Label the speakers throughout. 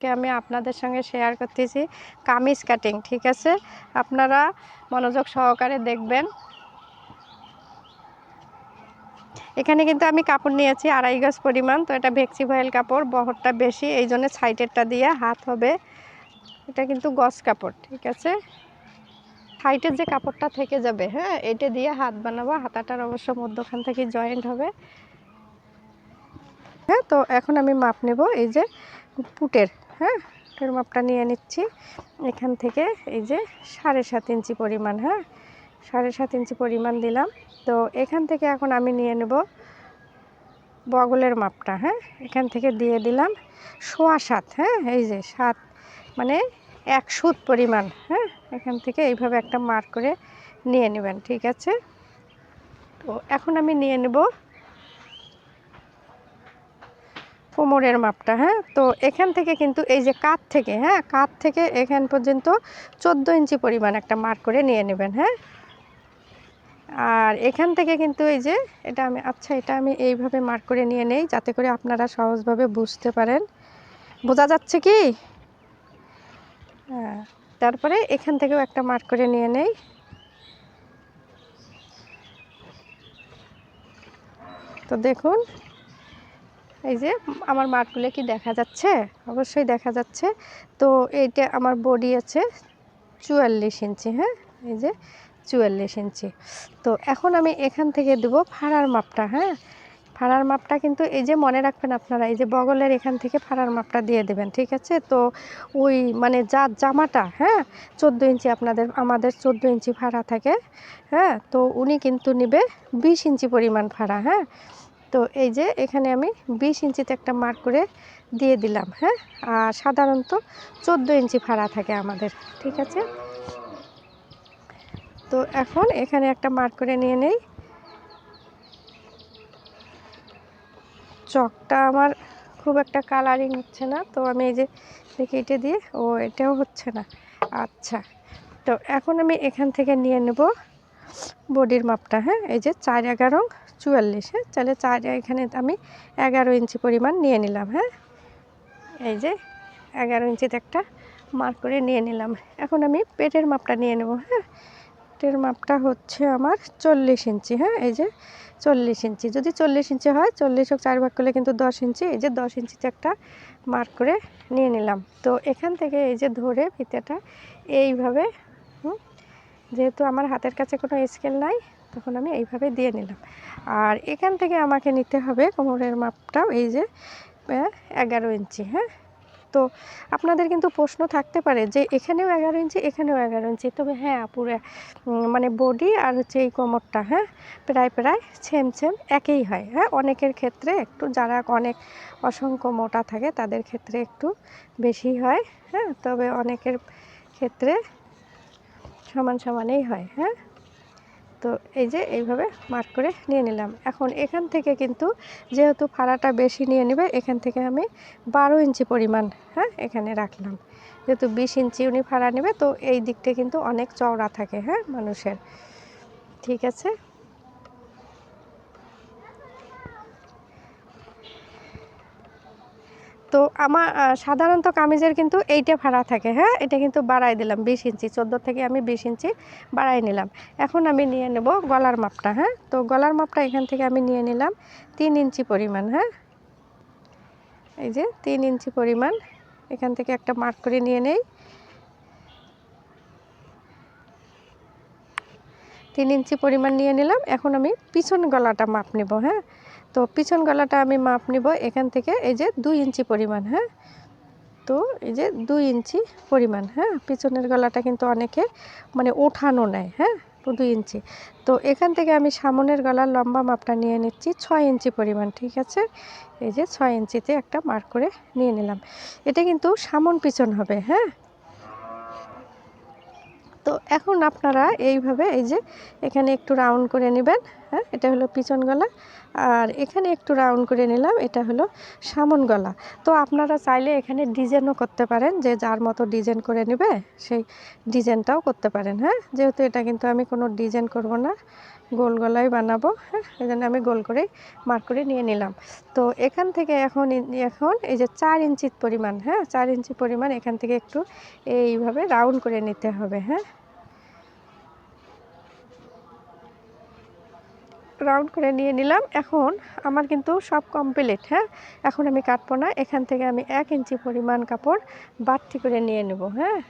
Speaker 1: কে আমি আপনাদের সঙ্গে শেয়ার করতেছি কামিজ কাটিং ঠিক আছে? আপনারা মনোযোগ সহকারে দেখবেন। এখানে কিন্তু আমি কাপড় নিয়েছি আড়াই গজ পরিমাণ, তো এটা ভেক্সি ভয়েল কাপড়, বহরটা বেশি, এই জন্য সাইডেরটা দিয়ে হাত হবে। এটা কিন্তু গজ কাপড়, ঠিক আছে? সাইডের যে কাপড়টা থেকে যাবে হ্যাঁ এটা দিয়ে হাত বানাবো, হাতাটার অবশ্য মধ্যখান থেকে জয়েন্ট হবে। হ্যাঁ তো এখন আমি মাপ নেব, এই যে পুটের। হ্যাঁ পুটের মাপটা নিয়ে নিচ্ছি। এখান থেকে এই যে সাড়ে সাত ইঞ্চি পরিমাণ হ্যাঁ সাড়ে সাত ইঞ্চি পরিমাণ দিলাম। তো এখান থেকে এখন আমি নিয়ে নেব বগলের মাপটা হ্যাঁ এখান থেকে দিয়ে দিলাম সোয়া সাত হ্যাঁ এই যে সাত মানে এক সুত পরিমাণ হ্যাঁ এখান থেকে এইভাবে একটা মার্ক করে নিয়ে নেবেন, ঠিক আছে? তো এখন আমি নিয়ে নেব কোমরের মাপটা হ্যাঁ? তো এখান থেকে কিন্তু এই যে কাত থেকে হ্যাঁ? কাত থেকে এখান পর্যন্ত চোদ্দ ইঞ্চি পরিমাণ একটা মার্ক করে নিয়ে নেবেন হ্যাঁ? আর এখান থেকে কিন্তু এই যে এটা আমি আচ্ছা এটা আমি এইভাবে মার্ক করে নিয়ে নেই যাতে করে আপনারা সহজভাবে বুঝতে পারেন। বোঝা যাচ্ছে কি? হ্যাঁ তারপরে এখান থেকেও একটা মার্ক করে নিয়ে নেই। তো দেখুন এই যে আমার মার্কগুলো কি দেখা যাচ্ছে? অবশ্যই দেখা যাচ্ছে। তো এইটা আমার বডি আছে চুয়াল্লিশ ইঞ্চি হ্যাঁ? এই যে চুয়াল্লিশ ইঞ্চি। তো এখন আমি এখান থেকে দেবো ফাড়ার মাপটা হ্যাঁ? ফাড়ার মাপটা কিন্তু এই যে মনে রাখবেন আপনারা, এই যে বগলের এখান থেকে ফাড়ার মাপটা দিয়ে দেবেন, ঠিক আছে? তো ওই মানে যা জামাটা হ্যাঁ? চোদ্দ ইঞ্চি আপনাদের, আমাদের চোদ্দ ইঞ্চি ফাড়া থাকে হ্যাঁ? তো উনি কিন্তু নেবে বিশ ইঞ্চি পরিমাণ ফাড়া হ্যাঁ? তো এই যে এখানে আমি বিশ ইঞ্চিতে একটা মার্ক করে দিয়ে দিলাম হ্যাঁ? আর সাধারণত চোদ্দ ইঞ্চি ফাড়া থাকে আমাদের, ঠিক আছে? তো এখন এখানে একটা মার্ক করে নিয়ে নেই। চকটা আমার খুব একটা কালারিং হচ্ছে না, তো আমি এই যে দেখি এটা দিয়ে, ও এটাও হচ্ছে না। আচ্ছা তো এখন আমি এখান থেকে নিয়ে নেব বডির মাপটা হ্যাঁ? এই যে চার এগারো চুয়াল্লিশ হ্যাঁ? তাহলে চার এখানে আমি এগারো ইঞ্চি পরিমাণ নিয়ে নিলাম হ্যাঁ? এই যে এগারো ইঞ্চিতে একটা মার্ক করে নিয়ে নিলাম। এখন আমি পেটের মাপটা নিয়ে নেব হ্যাঁ? পেটের মাপটা হচ্ছে আমার চল্লিশ ইঞ্চি হ্যাঁ? এই যে চল্লিশ ইঞ্চি। যদি চল্লিশ ইঞ্চি হয়, চল্লিশ হোক চার ভাগ করলে কিন্তু দশ ইঞ্চি। এই যে দশ ইঞ্চিতে একটা মার্ক করে নিয়ে নিলাম। তো এখান থেকে এই যে ধরে ফিতেটা এইভাবে যেহেতু আমার হাতের কাছে কোনো স্কেল নাই তখন আমি এইভাবে দিয়ে নিলাম। আর এখান থেকে আমাকে নিতে হবে কোমরের মাপটাও এই যে এগারো ইঞ্চি হ্যাঁ? তো আপনাদের কিন্তু প্রশ্ন থাকতে পারে যে এখানেও এগারো ইঞ্চি, এখানেও এগারো ইঞ্চি। তবে হ্যাঁ পুরো মানে বডি আর হচ্ছে এই কোমরটা হ্যাঁ? প্রায় প্রায় সেম সেম একই হয় হ্যাঁ? অনেকের ক্ষেত্রে একটু, যারা অনেক অসংখ্য মোটা থাকে তাদের ক্ষেত্রে একটু বেশি হয় হ্যাঁ? তবে অনেকের ক্ষেত্রে সমান সমানেই হয় হ্যাঁ? তো এই যে এইভাবে মার্ক করে নিয়ে নিলাম। এখন এখান থেকে কিন্তু যেহেতু ফাড়াটা বেশি নিয়ে নেবে, এখান থেকে আমি বারো ইঞ্চি পরিমাণ হ্যাঁ এখানে রাখলাম। যেহেতু বিশ ইঞ্চি উনি ফাড়া নেবে, তো এই দিকটা কিন্তু অনেক চওড়া থাকে হ্যাঁ মানুষের। ঠিক আছে? তো আমার সাধারণত কামিজের কিন্তু এইটা ভাড়া থাকে হ্যাঁ? এটা কিন্তু বাড়াই দিলাম বিশ ইঞ্চি, চোদ্দ থেকে আমি বিশ ইঞ্চি বাড়াই নিলাম। এখন আমি নিয়ে নেব গলার মাপটা হ্যাঁ? তো গলার মাপটা এখান থেকে আমি নিয়ে নিলাম তিন ইঞ্চি পরিমাণ হ্যাঁ? এই যে তিন ইঞ্চি পরিমাণ, এখান থেকে একটা মার্ক করে নিয়ে নেই। তিন ইঞ্চি পরিমাণ নিয়ে নিলাম, এখন আমি পিছন গলাটা মাপ নেব হ্যাঁ? তো পিছন গলাটা আমি মাপ নিব, এখান থেকে এই যে দুই ইঞ্চি পরিমাণ হ্যাঁ? তো এই যে দুই ইঞ্চি পরিমাণ হ্যাঁ? পিছনের গলাটা কিন্তু অনেকে মানে ওঠানো নেয় হ্যাঁ? দুই ইঞ্চি। তো এখান থেকে আমি সামনের গলার লম্বা মাপটা নিয়ে নিচ্ছি, ছয় ইঞ্চি পরিমাণ, ঠিক আছে? এই যে ছয় ইঞ্চিতে একটা মার্ক করে নিয়ে নিলাম। এটা কিন্তু সামন পিছন হবে হ্যাঁ? তো এখন আপনারা এইভাবে এই যে এখানে একটু রাউন্ড করে নেবেন হ্যাঁ এটা হলো পিছন গলা। আর এখানে একটু রাউন্ড করে নিলাম, এটা হলো সামন গলা। তো আপনারা চাইলে এখানে ডিজাইনও করতে পারেন, যে যার মতো ডিজাইন করে নেবে, সেই ডিজাইনটাও করতে পারেন হ্যাঁ। যেহেতু এটা কিন্তু আমি কোনো ডিজাইন করব না, গোল গলাই বানাবো হ্যাঁ। এই জন্য আমি গোল করেই মার্ক করে নিয়ে নিলাম। তো এখান থেকে এখন এখন এই যে চার ইঞ্চির পরিমাণ হ্যাঁ চার ইঞ্চি পরিমাণ এখান থেকে একটু এইভাবে রাউন্ড করে নিতে হবে হ্যাঁ। রাউন্ড করে নিয়ে নিলাম। এখন আমার কিন্তু সব কমপ্লিট হ্যাঁ? এখন আমি কাটবো না। এখান থেকে আমি এক ইঞ্চি পরিমাণ কাপড় বাড়তি করে নিয়ে নেব হ্যাঁ?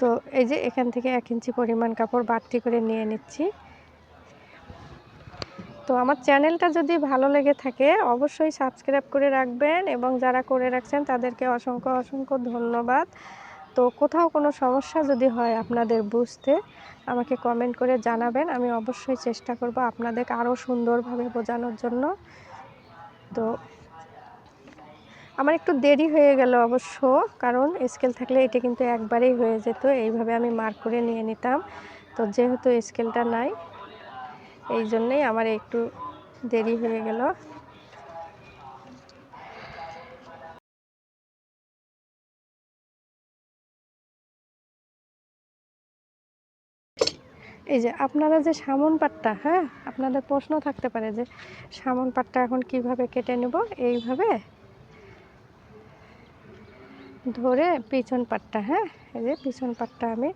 Speaker 1: তো এই যে এখান থেকে এক ইঞ্চি পরিমাণ কাপড় বাড়তি করে নিয়ে নিচ্ছি। তো আমার চ্যানেলটা যদি ভালো লেগে থাকে, অবশ্যই সাবস্ক্রাইব করে রাখবেন এবং যারা করে রাখছেন তাদেরকে অসংখ্য অসংখ্য ধন্যবাদ। তো কোথাও কোনো সমস্যা যদি হয় আপনাদের বুঝতে আমাকে কমেন্ট করে জানাবেন। আমি অবশ্যই চেষ্টা করব আপনাদের আরও সুন্দরভাবে বোঝানোর জন্য। তো আমার একটু দেরি হয়ে গেল অবশ্য, কারণ স্কেল থাকলে এটা কিন্তু একবারেই হয়ে যেত। এইভাবে আমি মার্ক করে নিয়ে নিতাম। তো যেহেতু স্কেলটা নাই, এই জন্যেই আমার একটু দেরি হয়ে গেল। এই যে আপনারা যে সামন পাটটা হ্যাঁ? আপনাদের প্রশ্ন থাকতে পারে যে সামন পাটটা এখন কীভাবে কেটে নেব? এইভাবে ধরে পিছন পাটটা হ্যাঁ? এই যে পিছন পাটটা আমি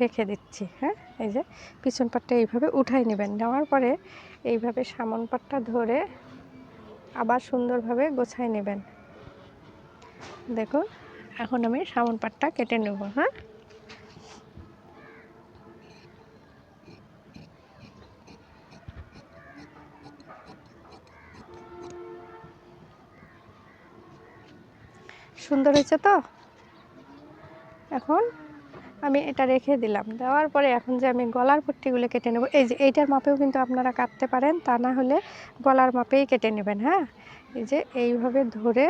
Speaker 1: রেখে দিচ্ছি হ্যাঁ? এই যে পিছন পাটটা এইভাবে উঠাই নেবেন। নেওয়ার পরে এইভাবে সামন পাটটা ধরে আবার সুন্দরভাবে গোছাই নেবেন। দেখুন, এখন আমি সামন পাটটা কেটে নেব হ্যাঁ? সুন্দর হয়েছে তো? এখন আমি এটা রেখে দিলাম। দেওয়ার পরে এখন যে আমি গলার পট্টিগুলো কেটে নেব, এই যে এইটার মাপেও কিন্তু আপনারা কাটতে পারেন, তা না হলে গলার মাপেই কেটে নেবেন হ্যাঁ? এই যে এইভাবে ধরে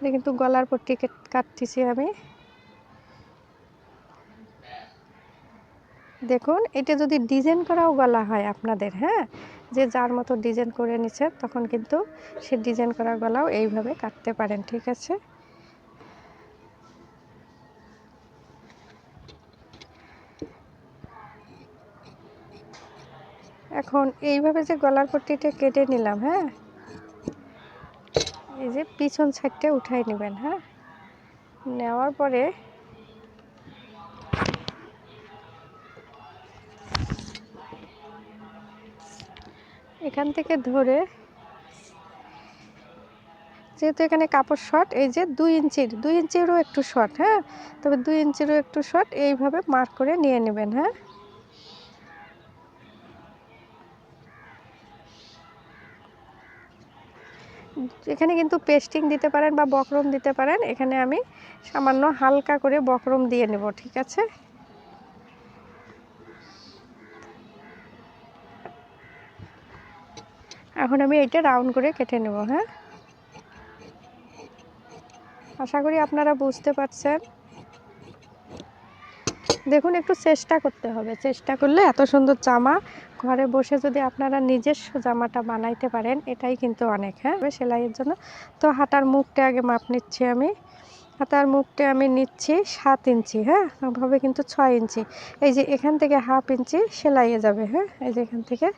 Speaker 1: কিন্তু গলার পট্টি কেট- কাটতেছি আমি। দেখুন, এটা যদি ডিজাইন করাও গলা হয় আপনাদের হ্যাঁ? যে যার মতো ডিজাইন করে নিচ্ছে তখন কিন্তু সে ডিজাইন করা গলাও এইভাবে কাটতে পারেন, ঠিক আছে? এখন এইভাবে যে গলার পট্টিটা কেটে নিলাম হ্যাঁ? এই যে পিছন সাইডটা উঠাই নেবেন হ্যাঁ? নেওয়ার পরে এখান থেকে ধরে, যেহেতু এখানে কাপড় শর্ট, এই যে দুই ইঞ্চির, দুই ইঞ্চিরও একটু শর্ট হ্যাঁ? তবে দুই ইঞ্চিরও একটু শর্ট, এইভাবে মার্ক করে নিয়ে নেবেন হ্যাঁ? এখানে কিন্তু পেস্টিং দিতে পারেন বা বকরম দিতে পারেন। এখানে আমি সামান্য হালকা করে বকরম দিয়ে নেব, ঠিক আছে? এখন আমি এইটা রাউন্ড করে কেটে নেব হ্যাঁ? আশা করি আপনারা বুঝতে পারছেন। দেখুন, একটু চেষ্টা করতে হবে। চেষ্টা করলে এত সুন্দর জামা ঘরে বসে যদি আপনারা নিজস্ব জামাটা বানাইতে পারেন, এটাই কিন্তু অনেক হ্যাঁ? সেলাইয়ের জন্য। তো হাতার মুখটা আগে মাপ নিচ্ছি আমি। হাতার মুখটা আমি নিচ্ছি সাত ইঞ্চি হ্যাঁ? হবে কিন্তু ছয় ইঞ্চি। এই যে এখান থেকে হাফ ইঞ্চি সেলাইয়ে যাবে হ্যাঁ? এই যে এখান থেকে।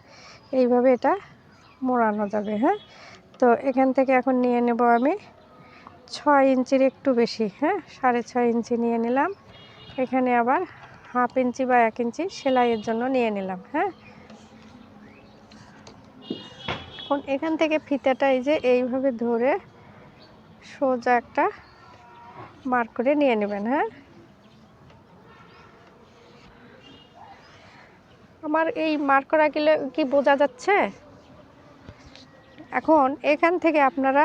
Speaker 1: এইভাবে এটা মোড়ানো যাবে হ্যাঁ? তো এখান থেকে এখন নিয়ে নেব আমি ছয় ইঞ্চির একটু বেশি হ্যাঁ? সাড়ে ছয় ইঞ্চি নিয়ে নিলাম। এখানে আবার হাফ ইঞ্চি বা এক ইঞ্চি সেলাইয়ের জন্য নিয়ে নিলাম হ্যাঁ? এখন এখান থেকে ফিতাটা এই যে এইভাবে ধরে সোজা একটা মার্ক করে নিয়ে নেবেন হ্যাঁ? আমার এই করা গেলে কি বোঝা যাচ্ছে? এখন এখান থেকে আপনারা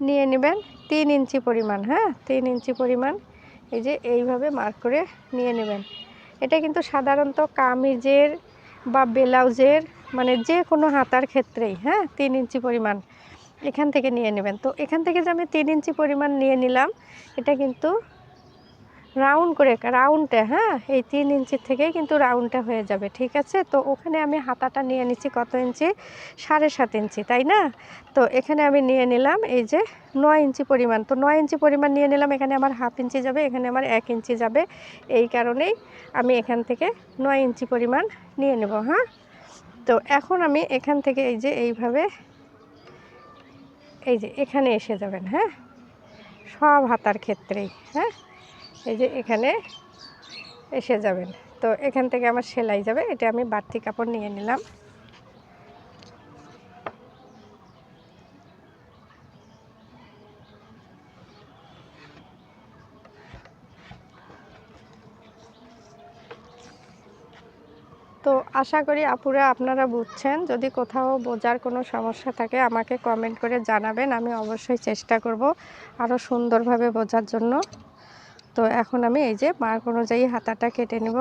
Speaker 1: নিয়ে নেবেন তিন ইঞ্চি পরিমাণ হ্যাঁ? তিন ইঞ্চি পরিমাণ এই যে এইভাবে মার্ক করে নিয়ে নেবেন। এটা কিন্তু সাধারণত কামিজের বা ব্লাউজের মানে যে কোনো হাতার ক্ষেত্রেই হ্যাঁ? তিন ইঞ্চি পরিমাণ এখান থেকে নিয়ে নেবেন। তো এখান থেকে যে আমি তিন ইঞ্চি পরিমাণ নিয়ে নিলাম, এটা কিন্তু রাউন্ড করে রাউন্ডে হ্যাঁ? এই তিন ইঞ্চির থেকেই কিন্তু রাউন্ডটা হয়ে যাবে, ঠিক আছে? তো ওখানে আমি হাতাটা নিয়ে নিচ্ছি কত ইঞ্চি? সাড়ে সাত ইঞ্চি, তাই না? তো এখানে আমি নিয়ে নিলাম এই যে নয় ইঞ্চি পরিমাণ। তো নয় ইঞ্চি পরিমাণ নিয়ে নিলাম, এখানে আমার হাফ ইঞ্চি যাবে, এখানে আমার এক ইঞ্চি যাবে। এই কারণেই আমি এখান থেকে নয় ইঞ্চি পরিমাণ নিয়ে নেব হ্যাঁ? তো এখন আমি এখান থেকে এই যে এইভাবে, এই যে এখানে এসে যাবেন হ্যাঁ? সব হাতার ক্ষেত্রেই হ্যাঁ? এই যে এখানে এসে যাবেন। তো এখান থেকে আমার সেলাই যাবে, এটা আমি বাড়তি কাপড় নিয়ে নিলাম। তো আশা করি আপুরা, আপনারা বুঝছেন। যদি কোথাও বোঝার কোনো সমস্যা থাকে, আমাকে কমেন্ট করে জানাবেন। আমি অবশ্যই চেষ্টা করব আরও সুন্দরভাবে বোঝার জন্য। তো এখন আমি এই যে মার্ক অনুযায়ী হাতাটা কেটে নেব।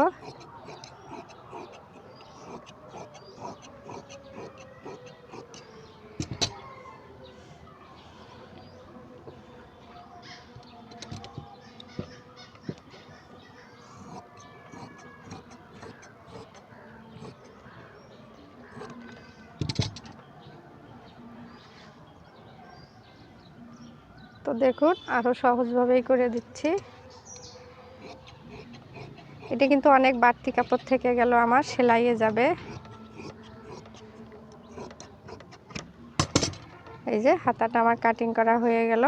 Speaker 1: তো দেখুন আরও সহজভাবেই করে দিচ্ছি। এটা কিন্তু অনেক বাড়তি কাপড় থেকে গেল, আমার সেলাইয়ে যাবে। এই যে হাতাটা আমার কাটিং করা হয়ে গেল।